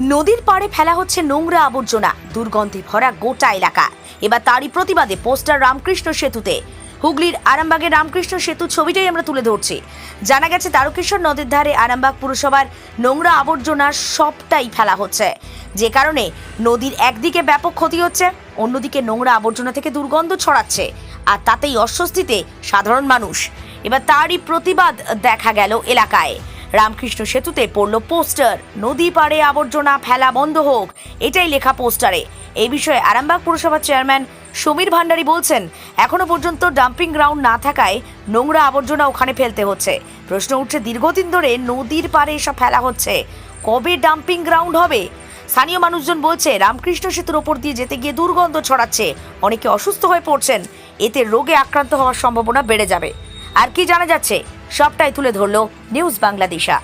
নদীর পাড়ে ফেলা হচ্ছে নোংরা আবর্জনা, দুর্গন্ধে ভরা গোটা এলাকা। এবার তারই প্রতিবাদে পোস্টার রামকৃষ্ণ সেতুতে। হুগলির আরামবাগের রামকৃষ্ণ সেতু ছবিটাই আমরা তুলে ধরছি। জানা গেছে, তারকেশ্বর নদীর ধারে আরামবাগ পুরসভার নোংরা আবর্জনা সবটাই ফেলা হচ্ছে। যে কারণে নদীর একদিকে ব্যাপক ক্ষতি হচ্ছে, অন্যদিকে নোংরা আবর্জনা থেকে দুর্গন্ধ ছড়াচ্ছে, আর তাতেই অস্বস্তিতে সাধারণ মানুষ। এবার তারই প্রতিবাদ দেখা গেল এলাকায়। রামকৃষ্ণ সেতুতে পড়ল পোস্টার। নদী পাড়ে আবর্জনা ফেলা বন্ধ হোক, এটাই লেখা পোস্টারে। এই বিষয়ে আরামবাগ পুরসভার চেয়ারম্যান সমীর ভান্ডারী বলছেন, এখনও পর্যন্ত ডাম্পিং গ্রাউন্ড না থাকায় নোংরা আবর্জনা ওখানে ফেলতে হচ্ছে। প্রশ্ন উঠছে, দীর্ঘদিন ধরে নদীর পাড়ে এসব ফেলা হচ্ছে। কবে ডাম্পিং গ্রাউন্ড হবে? স্থানীয় মানুষজন বলছে, রামকৃষ্ণ সেতুর ওপর দিয়ে যেতে গিয়ে দুর্গন্ধ ছড়াচ্ছে। অনেকে অসুস্থ হয়ে পড়ছেন। এতে রোগে আক্রান্ত হওয়ার সম্ভাবনা বেড়ে যাবে। আর কি জানা যাচ্ছে? সবটাই তুলে ধরলো নিউজ বাংলাদেশা।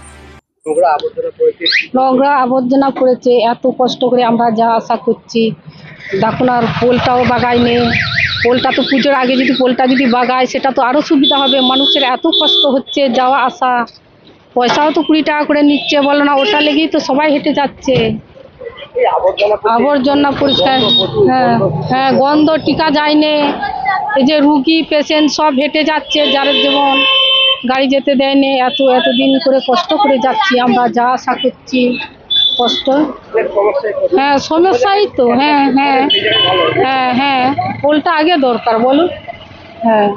নোংরা আবর্জনা পড়েছে। নোংরা আবর্জনা পড়েছে এত কষ্ট করে আমরা যা আশা করছি। দেখুন আর পোলটাও বাগায়নি। পোলটা তো পুজোর আগে যদি পোলটা যদি বাগায় সেটা তো আরও সুবিধা হবে। মানুষের এত কষ্ট হচ্ছে যাওয়া আসা। পয়সাও তো কুড়ি টাকা করে নিচ্ছে বলো না ওটা লেগেই তো সবাই হেঁটে যাচ্ছে। আবর্জনা পরিষ্কার হ্যাঁ হ্যাঁ গন্ধ টিকা যায়নি। এই যে রুগী পেশেন্ট সব হেঁটে যাচ্ছে যার যেমন গাড়ি যেতে দেয়নি এত এতদিন করে কষ্ট করে যাচ্ছি আমরা যা আশা করছি কষ্ট। হ্যাঁ সমস্যাই তো হ্যাঁ হ্যাঁ। হ্যাঁ হ্যাঁ পোলটা আগে দরকার বলুন। হ্যাঁ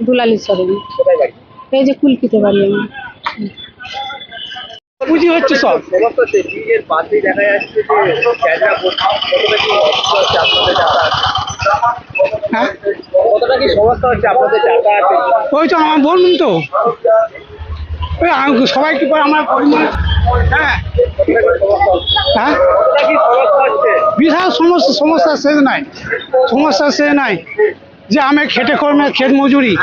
দুলালি সরেন এই যে কুলকিতে বাড়ি আমি পুঁজি হচ্ছে সব। দেখা যাচ্ছে হ্যাঁ? কতটা কি সমস্যা হচ্ছে আপনাদের যাতায়াতে ওই তো আমার বলুন তো। সবাই কি করে আমার পরিবার হ্যাঁ। হ্যাঁ? বিশাল সমস্যা সমস্যা শেষ নাই। সমস্যা শেষ নাই। যে আমি খেটে কর্মে খেত মজুরি,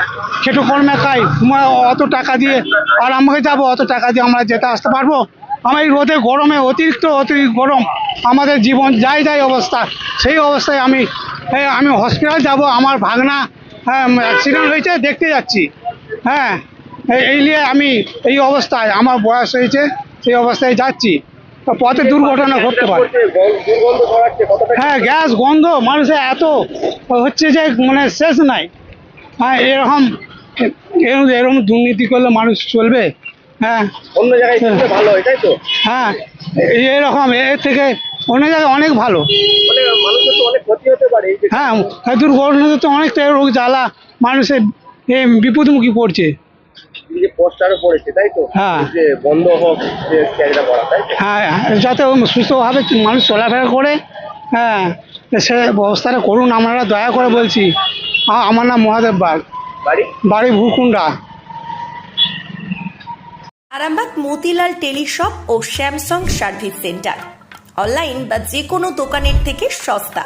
খেটে কর্মে খাই তোমার অত টাকা দিয়ে আর আমাকে যাব, অত টাকা দিয়ে আমরা যেতে আসতে পারব? আমার এই রোদে গরমে অতিরিক্ত অতিরিক্ত গরম। আমাদের জীবন যাই যাই অবস্থা, সেই অবস্থায় আমি আমি হসপিটাল যাব, আমার ভাগনা হ্যাঁ অ্যাক্সিডেন্ট হয়েছে দেখতে যাচ্ছি। হ্যাঁ এই- নিয়ে আমি এই অবস্থায় আমার বয়স হয়েছে সেই অবস্থায় যাচ্ছি। তো পথে দুর্ঘটনা ঘটতে পারে। হ্যাঁ গ্যাস গন্ধ মানুষের এত হচ্ছে যে মানে শেষ নাই। হ্যাঁ এরকম এরকম দুর্নীতি করলে মানুষ চলবে। হ্যাঁ। অন্য জায়গায় ভালো হয় তাই তো? হ্যাঁ এই- এরকম এর থেকে অন্য জায়গায় অনেক ভালো। মানে মানুষের তো অনেক ক্ষতি হ্যাঁ দুর্ঘটনাতে তো অনেকটা রোগ জ্বালা মানুষের বিপদমুখী পড়ছে। যে পোস্টারও পড়েছে তাই তো? হ্যাঁ। যে বন্ধ হোক যে ক্যামেরা করা তাই হ্যাঁ যাতে সুস্থভাবে মানুষ চলাফেরা করে হ্যাঁ সে ব্যবস্থাটা করুন আমরা দয়া করে বলছি। আমার নাম মহাদেব বাগ। বাড়ি? বাড়ি ভূকুণ্ডা। আরামবাগ মতিলাল টেলিশপ ও স্যামসাং সার্ভিস সেন্টার। অনলাইন বা যে কোনো দোকানের থেকে সস্তা।